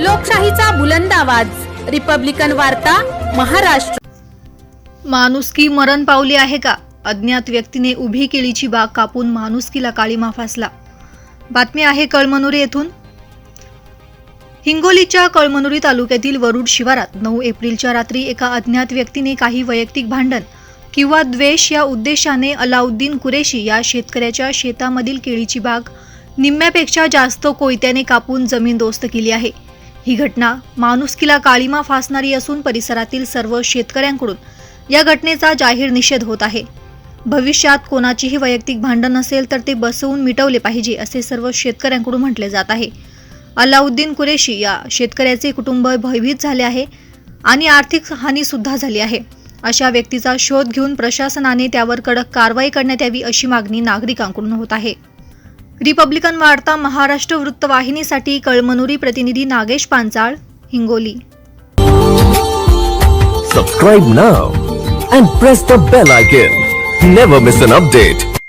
लोकशाहीचा बुलंद आवाज. रिपब्लिकन वार्ता महाराष्ट्र. माणुसकी मरण पावली आहे का? अज्ञात व्यक्तीने उभी केळीची बाग कापून माणुसकीला काळीमा फासला. बातमी आहे कळमनुरी येथून. हिंगोलीच्या कळमनुरी तालुक्यातील वरुड शिवारात नऊ एप्रिलच्या रात्री एका अज्ञात व्यक्तीने काही वैयक्तिक भांडण किंवा द्वेष या उद्देशाने अलाउद्दीन कुरेशी या शेतकऱ्याच्या शेतामधील केळीची बाग निम्म्यापेक्षा जास्त कोयत्याने कापून जमीन दोस्त केली आहे. ही घटना माणुसकीला काळीमा फासणारी असून परिसरातील सर्व शेतकऱ्यांकडून या घटनेचा जाहीर निषेध होत आहे. भविष्यात कोणाचीही वैयक्तिक भांडण असेल तर ते बसवून मिटवले पाहिजे असे सर्व शेतकऱ्यांकडून म्हटले जात आहे. अलाउद्दीन कुरेशी या शेतकऱ्याचे कुटुंब भयभीत झाले आहे आणि आर्थिक हानीसुद्धा झाली आहे. अशा व्यक्तीचा शोध घेऊन प्रशासनाने त्यावर कडक कारवाई करण्यात यावी अशी मागणी नागरिकांकडून होत आहे. रिपब्लिकन वार्ता महाराष्ट्र वृत्तवाहिनीसाठी कळमनुरी प्रतिनिधी Nagesh Panchal Hingoli. Subscribe now and press the bell icon never miss an update